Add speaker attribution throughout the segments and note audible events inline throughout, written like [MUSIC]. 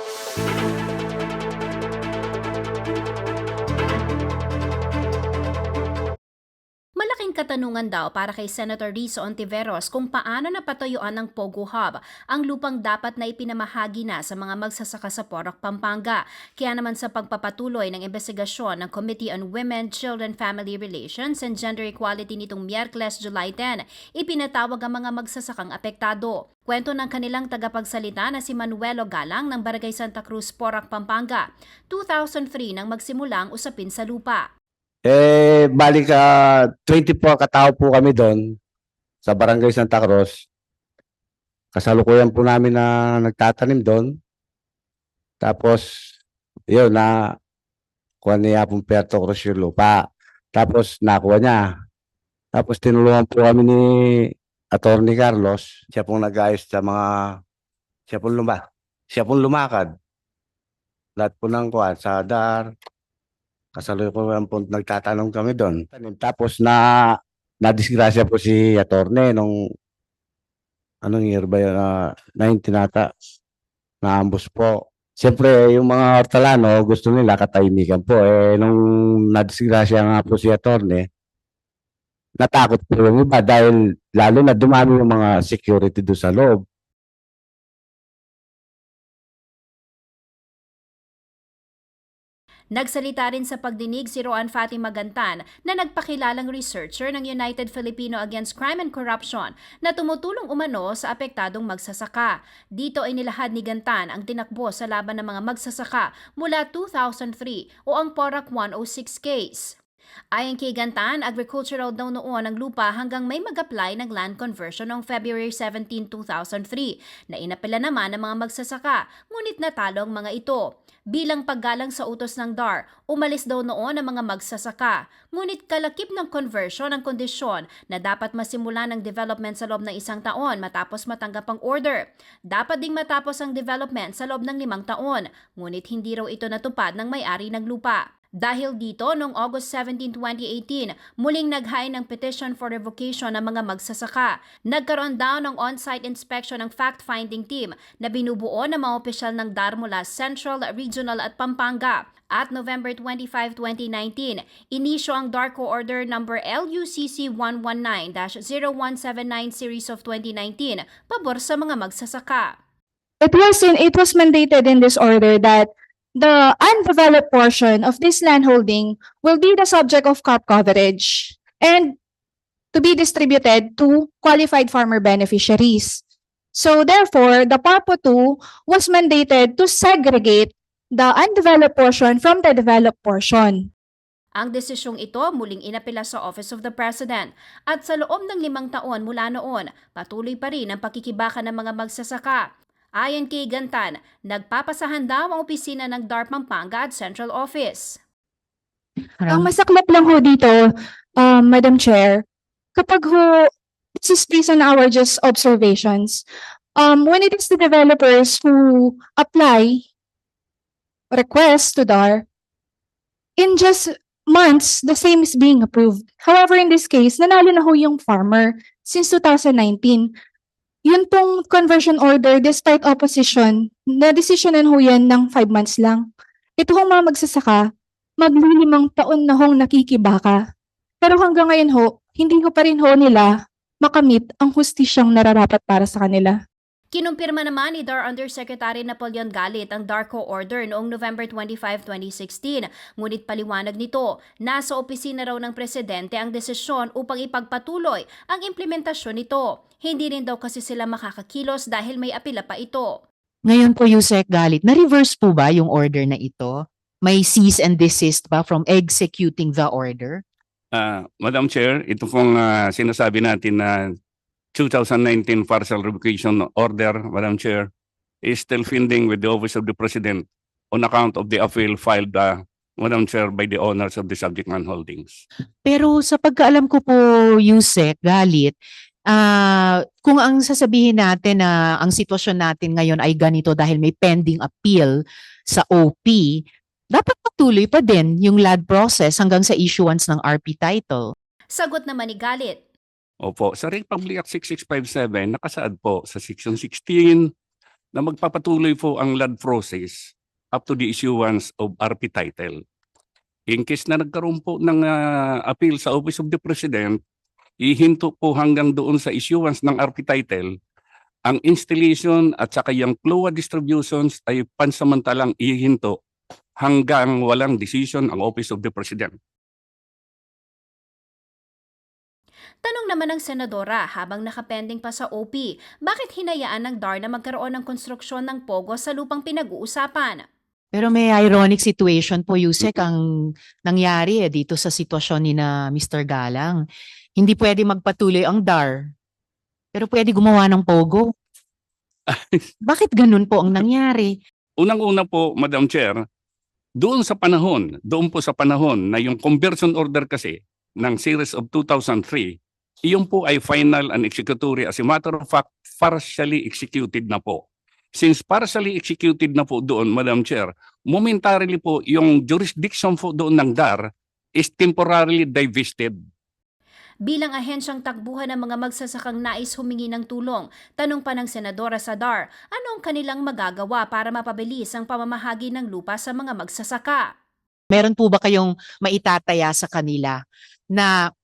Speaker 1: thank you katanungan daw para kay Senator Rizzo Ontiveros kung paano napatuyuan ng Pogo Hub ang lupang dapat na ipinamahagi na sa mga magsasaka sa Porac, Pampanga. Kaya naman sa pagpapatuloy ng investigasyon ng Committee on Women, Children, Family Relations and Gender Equality nitong Miyerkules, July 10, ipinatawag ang mga magsasakang apektado. Kwento ng kanilang tagapagsalita na si Manuelo Galang ng Barangay Santa Cruz, Porac, Pampanga. 2003 nang magsimula ang usapin sa lupa.
Speaker 2: Eh, balik ka, 24 katao po kami doon sa Barangay Santa Cruz. Kasalukuyan po namin na nagtatanim doon. Tapos, yun, na kuha niya pong Puerto Cruz yung lupa. Tapos, nakuha niya. Tapos, tinulungan po kami ni Attorney Carlos. Siya pong nag-ayos sa mga, siya pong luma, siya pong lumakad. Lahat po ng kuha, sa DAR, kasalukuyan po nagtatanong kami doon. Tapos na na-disgrasya po si Attorney nung anong year ba yun? Uh, 19 ata. Na-ambush po. Siyempre, yung mga hortalano, gusto nila katahimikan po. Eh, nung na-disgrasya nga po si Attorney, natakot po yung iba dahil lalo na dumami yung mga security doon sa loob.
Speaker 1: Nagsalita rin sa pagdinig si Roan Fatima Gantan na nagpakilalang researcher ng United Filipino Against Crime and Corruption na tumutulong umano sa apektadong magsasaka. Dito ay nilahad ni Gantan ang tinakbo sa laban ng mga magsasaka mula 2003 o ang Porac 106 case. Ayon kay Gantan, agricultural daw noon ang lupa hanggang may mag-apply ng land conversion noong February 17, 2003 na inapela naman ng mga magsasaka, ngunit natalo ang mga ito. Bilang paggalang sa utos ng DAR, umalis daw noon ang mga magsasaka. Ngunit kalakip ng conversion ang kondisyon na dapat masimula ng development sa loob ng isang taon matapos matanggap ang order. Dapat ding matapos ang development sa loob ng limang taon, ngunit hindi raw ito natupad ng may-ari ng lupa. Dahil dito, noong August 17, 2018, muling naghain ng petition for revocation ng mga magsasaka. Nagkaroon daw ng on-site inspection ng fact-finding team na binubuo ng mga opisyal ng DAR Central, Regional at Pampanga. At November 25, 2019, inisyo ang DARCO Order number LUCC 119-0179 Series of 2019 pabor sa mga magsasaka.
Speaker 3: It was in, it was mandated in this order that the undeveloped portion of this landholding will be the subject of crop coverage and to be distributed to qualified farmer beneficiaries. So therefore, the PAPO 2 was mandated to segregate the undeveloped portion from the developed portion.
Speaker 1: Ang desisyong ito muling inapela sa Office of the President at sa loob ng limang taon mula noon, patuloy pa rin ang pakikibaka ng mga magsasaka. Ayon kay Gantan, nagpapasahan daw ang opisina ng DARP Pampanga at Central Office.
Speaker 3: Ang masaklap lang ho dito, um, Madam Chair, kapag ho, this is based on our just observations, um, when it is the developers who apply requests to DAR, in just months, the same is being approved. However, in this case, nanalo na ho yung farmer since 2019. Yun pong conversion order, despite opposition, na-desisyonan ho yan ng five months lang. Ito hong mga magsasaka, maglilimang taon na hong nakikibaka. Pero hanggang ngayon ho, hindi ho pa rin ho nila makamit ang hustisyang nararapat para sa kanila.
Speaker 1: Kinumpirma naman ni DAR Undersecretary Napoleon Galit ang DARCO order noong November 25, 2016. Ngunit paliwanag nito, nasa opisina raw ng presidente ang desisyon upang ipagpatuloy ang implementasyon nito. Hindi rin daw kasi sila makakakilos dahil may apila pa ito.
Speaker 4: Ngayon po, Yusek Galit, na-reverse po ba yung order na ito? May cease and desist ba from executing the order?
Speaker 5: Ah, Madam Chair, ito pong ah, sinasabi natin na 2019 partial revocation order, Madam Chair, is still pending with the Office of the President on account of the appeal filed, ah, Madam Chair, by the owners of the subject land holdings.
Speaker 4: Pero sa pagkaalam ko po, Yusek Galit, ah kung ang sasabihin natin na ang sitwasyon natin ngayon ay ganito dahil may pending appeal sa OP, dapat patuloy pa din yung LAD process hanggang sa issuance ng RP title.
Speaker 1: Sagot naman ni Galit,
Speaker 5: Opo, sa Republic Act 6657, nakasaad po sa Section 16, na magpapatuloy po ang LAD process up to the issuance of RP title. In case na nagkaroon po ng ah, appeal sa Office of the President, ihinto po hanggang doon sa issuance ng RP title, ang installation at saka yung CLOA distributions ay pansamantalang ihinto hanggang walang decision ang Office of the President.
Speaker 1: Tanong naman ng senadora habang nakapending pa sa OP, bakit hinayaan ng DAR na magkaroon ng konstruksyon ng pogo sa lupang pinag-uusapan?
Speaker 4: Pero may ironic situation po, Yusek, ang nangyari eh, dito sa sitwasyon ni na Mr. Galang. Hindi pwede magpatuloy ang DAR, pero pwede gumawa ng pogo. [LAUGHS] Bakit ganun po ang nangyari?
Speaker 5: Unang-una po, Madam Chair, doon sa panahon, doon po sa panahon na yung conversion order kasi ng series of 2003, iyon po ay final and executory. As a matter of fact, partially executed na po. Since partially executed na po doon, Madam Chair, momentarily po yung jurisdiction po doon ng DAR is temporarily divested.
Speaker 1: Bilang ahensyang takbuhan ng mga magsasakang nais humingi ng tulong, tanong pa ng senadora sa DAR, ano ang kanilang magagawa para mapabilis ang pamamahagi ng lupa sa mga magsasaka?
Speaker 4: Meron po ba kayong maitataya sa kanila na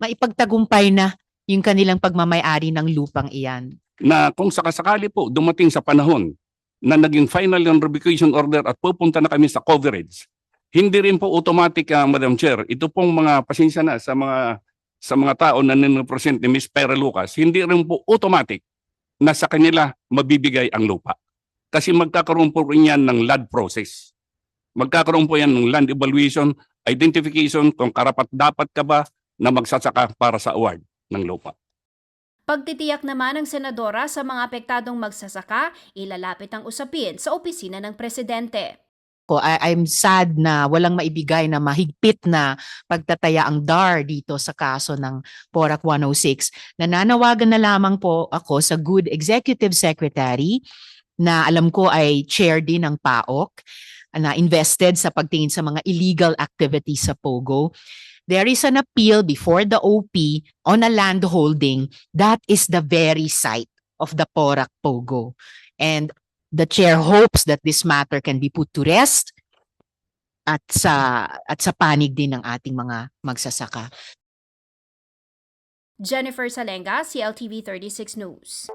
Speaker 4: maipagtagumpay na yung kanilang pagmamayari ng lupang iyan?
Speaker 5: na kung sakasakali po dumating sa panahon na naging final yung revocation order at pupunta na kami sa coverage, hindi rin po automatic, ah, Madam Chair, ito pong mga pasensya na sa mga sa mga tao na ninipresent ni Ms. Pera Lucas, hindi rin po automatic na sa kanila mabibigay ang lupa. Kasi magkakaroon po rin yan ng land process. Magkakaroon po yan ng land evaluation, identification kung karapat dapat ka ba na magsasaka para sa award ng lupa.
Speaker 1: Pagtitiyak naman ng senadora sa mga apektadong magsasaka, ilalapit ang usapin sa opisina ng presidente.
Speaker 4: ko. I- I'm sad na walang maibigay na mahigpit na pagtataya ang DAR dito sa kaso ng PORAC 106. Nananawagan na lamang po ako sa good executive secretary na alam ko ay chair din ng PAOK na invested sa pagtingin sa mga illegal activities sa POGO. There is an appeal before the OP on a land holding that is the very site of the PORAC POGO. And the chair hopes that this matter can be put to rest at sa at sa panig din ng ating mga magsasaka.
Speaker 1: Jennifer Salenga, CLTV 36 News.